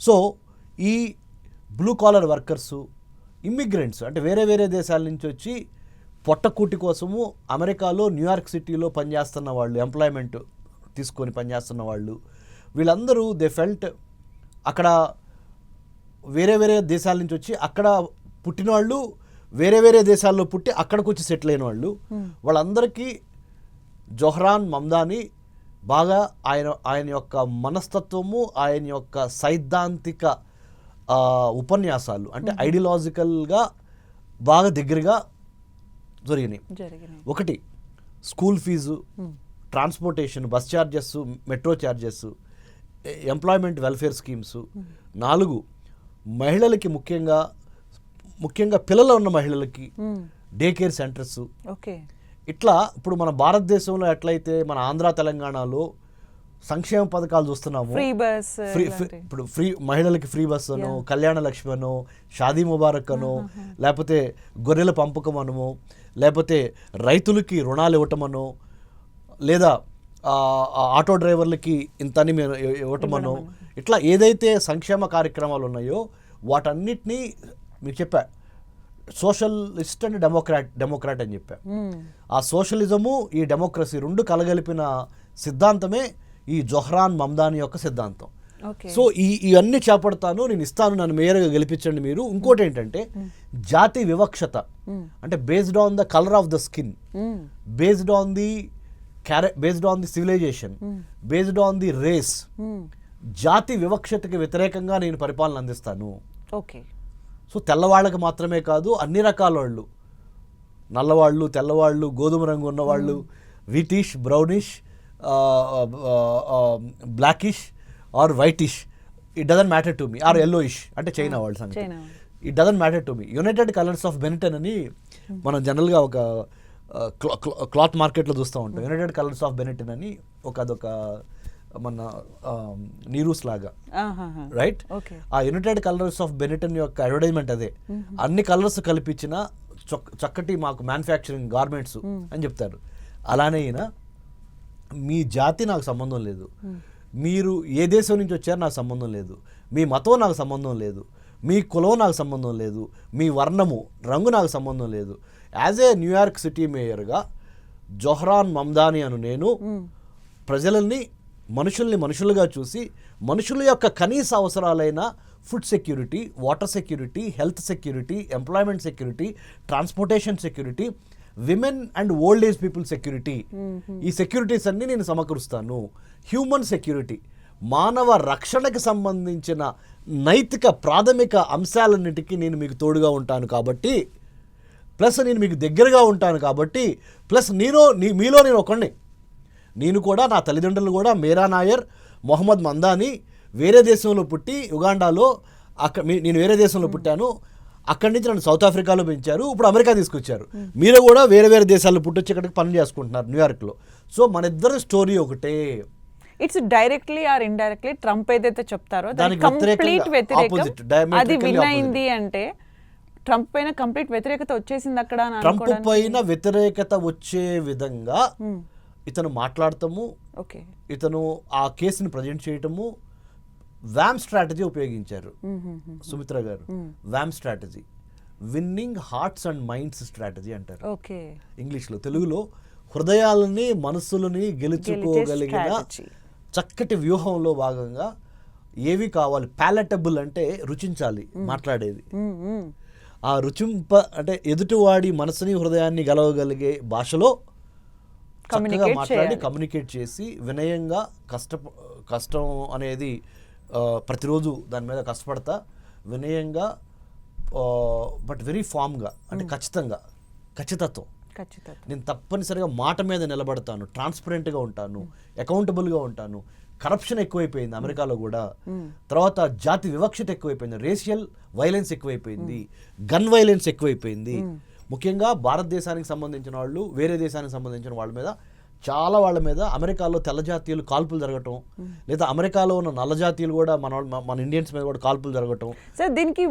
So ఈ blue collar workers immigrants అంటే వేరే వేరే దేశాల నుంచి వచ్చి పొట్టకూటి కోసము అమెరికాలో న్యూయార్క్ సిటీలో పనిచేస్తున్న వాళ్ళు ఎంప్లాయ్మెంట్ తీసుకొని పనిచేస్తున్న వాళ్ళు వీళ్ళందరూ దే ఫెల్ట్ అక్కడ వేరే వేరే దేశాల నుంచి వచ్చి అక్కడ పుట్టిన వాళ్ళు వేరే వేరే దేశాల్లో పుట్టి అక్కడికి వచ్చి సెటిల్ అయిన వాళ్ళు. వాళ్ళందరికీ జొహ్రాన్ మమ్దాని బాగా ఆయన ఆయన యొక్క మనస్తత్వము ఆయన యొక్క సైద్ధాంతిక ఉపన్యాసాలు అంటే ఐడియాలజికల్గా బాగా దగ్గరగా జరిగినాయి. జరిగినాయి. ఒకటి school fees transportation bus charges metro charges employment welfare schemes. నాలుగు మహిళలకి ముఖ్యంగా ముఖ్యంగా పిల్లలు ఉన్న మహిళలకి డే కేర్ సెంటర్స్. ఓకే. ఇట్లా ఇప్పుడు మన భారతదేశంలో ఎట్లయితే మన ఆంధ్ర తెలంగాణలో సంక్షేమ పథకాలు చూస్తున్నాము ఫ్రీ బస్ ఫ్రీ ఇప్పుడు ఫ్రీ మహిళలకి ఫ్రీ బస్ అను కళ్యాణ లక్ష్మి అను షాదీ ముబారక్ అను లేకపోతే గొర్రెల పంపకం అనము లేకపోతే రైతులకి రుణాలు ఇవ్వటమనో లేదా ఆటో డ్రైవర్లకి ఇంతని మేము ఇవ్వటమనో ఇట్లా ఏదైతే సంక్షేమ కార్యక్రమాలు ఉన్నాయో వాటన్నిటినీ మీకు చెప్పా సోషలిస్ట్ అండ్ డెమోక్రాట్ డెమోక్రాట్ అని చెప్పా. ఆ సోషలిజము ఈ డెమోక్రసీ రెండు కలగలిపిన సిద్ధాంతమే ఈ జొహ్రాన్ మమ్దాని యొక్క సిద్ధాంతం. సో ఈ ఇవన్నీ చేపడతాను నేను ఇస్తాను నన్ను మేయర్గా గెలిపించండి మీరు. ఇంకోటి ఏంటంటే జాతి వివక్షత. అంటే based on the colour of the skin based on the care based on the civilisation based on the race జాతి వివక్షతకి వ్యతిరేకంగా నేను పరిపాలన అందిస్తాను. ఓకే. సో తెల్లవాళ్ళకి మాత్రమే కాదు అన్ని రకాల వాళ్ళు. నల్లవాళ్ళు తెల్లవాళ్ళు గోధుమ రంగు ఉన్నవాళ్ళు whitish brownish blackish or whitish. It doesn't matter to me or yellowish అంటే చైనా వాళ్ళ సంగతి. It doesn't matter to me united colors of Benetton అని మనం జనరల్గా ఒక క్లాత్ మార్కెట్లో చూస్తూ ఉంటాం. యునైటెడ్ కలర్స్ ఆఫ్ బెనిటన్ అని ఒక అదొక మన నీరూస్ లాగా. రైట్ ఆ యునైటెడ్ కలర్స్ ఆఫ్ బెనిటన్ యొక్క అడ్వర్టైజ్మెంట్ అదే. అన్ని కలర్స్ కలిపించిన చొక్- చక్కటి మాకు మ్యానుఫ్యాక్చరింగ్ గార్మెంట్స్ అని చెప్తారు. అలానే ఈయన మీ జాతి నాకు సంబంధం లేదు. మీరు ఏ దేశం నుంచి వచ్చారో నాకు సంబంధం లేదు. మీ మతం నాకు సంబంధం లేదు. మీ కులం నాకు సంబంధం లేదు. మీ వర్ణము రంగు నాకు సంబంధం లేదు. యాజ్ ఏ న్యూయార్క్ సిటీ మేయర్గా జొహ్రాన్ మమ్దాని అను నేను ప్రజలని మనుషుల్ని మనుషులుగా చూసి మనుషుల యొక్క కనీస అవసరాలైన food security water security health security employment security transportation security women and old age people security. ఈ సెక్యూరిటీస్ అన్ని నేను సమకూరుస్తాను. హ్యూమన్ సెక్యూరిటీ మానవ రక్షణకి సంబంధించిన నైతిక ప్రాథమిక అంశాలన్నిటికీ నేను మీకు తోడుగా ఉంటాను కాబట్టి ప్లస్ నేను మీకు దగ్గరగా ఉంటాను కాబట్టి ప్లస్ నేను మీలో నేను ఒకడిని నేను కూడా నా తల్లిదండ్రులు కూడా మీరా నాయర్ మొహమ్మద్ మందాని వేరే దేశంలో పుట్టి యుగాండాలో అక్కడ నేను వేరే దేశంలో పుట్టాను. అక్కడి నుంచి నన్ను సౌత్ ఆఫ్రికాలో పెంచారు. ఇప్పుడు అమెరికా తీసుకొచ్చారు. మీరు కూడా వేరే వేరే దేశాల్లో పుట్టొచ్చి ఇక్కడికి పని చేసుకుంటున్నారు న్యూయార్క్లో. సో మన ఇద్దరి స్టోరీ ఒకటే. It's directly or indirectly Trump ఏదైతే చెప్తారో దానికి కంప్లీట్ వ్యతిరేకం అది విన్. అయింది అంటే ట్రంప్ పైన కంప్లీట్ వ్యతిరేకత వచ్చేసింది అక్కడ ట్రంప్ పైన వ్యతిరేకత వచ్చే విధంగా ఇతను మాట్లాడటము ఓకే. ఇతను ఆ కేసుని ప్రజెంట్ చేయటము వ్యామ్ స్ట్రాటజీ ఉపయోగించారు. సుమిత్ర గారు. వ్యామ్ strategy. Winning hearts and minds strategy అంటారు. ఓకే. ఇంగ్లీష్లో తెలుగులో హృదయాలని మనస్సులని గెలుచుకోగలిగిన. చక్కటి వ్యూహంలో భాగంగా ఏవి కావాలి? ప్యాలెటబుల్ అంటే రుచించాలి మాట్లాడేది. ఆ రుచింప అంటే ఎదుటివాడి మనసుని హృదయాన్ని గెలవగలిగే భాషలో మాట్లాడి. కమ్యూనికేట్ చేసి వినయంగా కష్ట కష్టం అనేది ప్రతిరోజు దాని మీద కష్టపడతా వినయంగా బట్ వెరీ ఫామ్గా అంటే ఖచ్చితంగా ఖచ్చితత్వం. నేను తప్పనిసరిగా మాట మీద నిలబడతాను ట్రాన్స్పరెంట్గా ఉంటాను అకౌంటబుల్గా ఉంటాను. కరప్షన్ ఎక్కువైపోయింది అమెరికాలో కూడా. తర్వాత జాతి వివక్షత ఎక్కువైపోయింది రేషియల్ వైలెన్స్ ఎక్కువైపోయింది గన్ వైలెన్స్ ఎక్కువైపోయింది. ముఖ్యంగా భారతదేశానికి సంబంధించిన వాళ్ళు వేరే దేశానికి సంబంధించిన వాళ్ళ మీద చాలా వాళ్ళ మీద అమెరికాలో తెల్ల జాతీయులు కాల్పులు జరగటం లేదా అమెరికాలో ఉన్న నల్ల జాతీయులు కూడా మన వాళ్ళ- మన ఇండియన్స్ మీద కూడా కాల్పులు జరగటం. సార్ దీనికి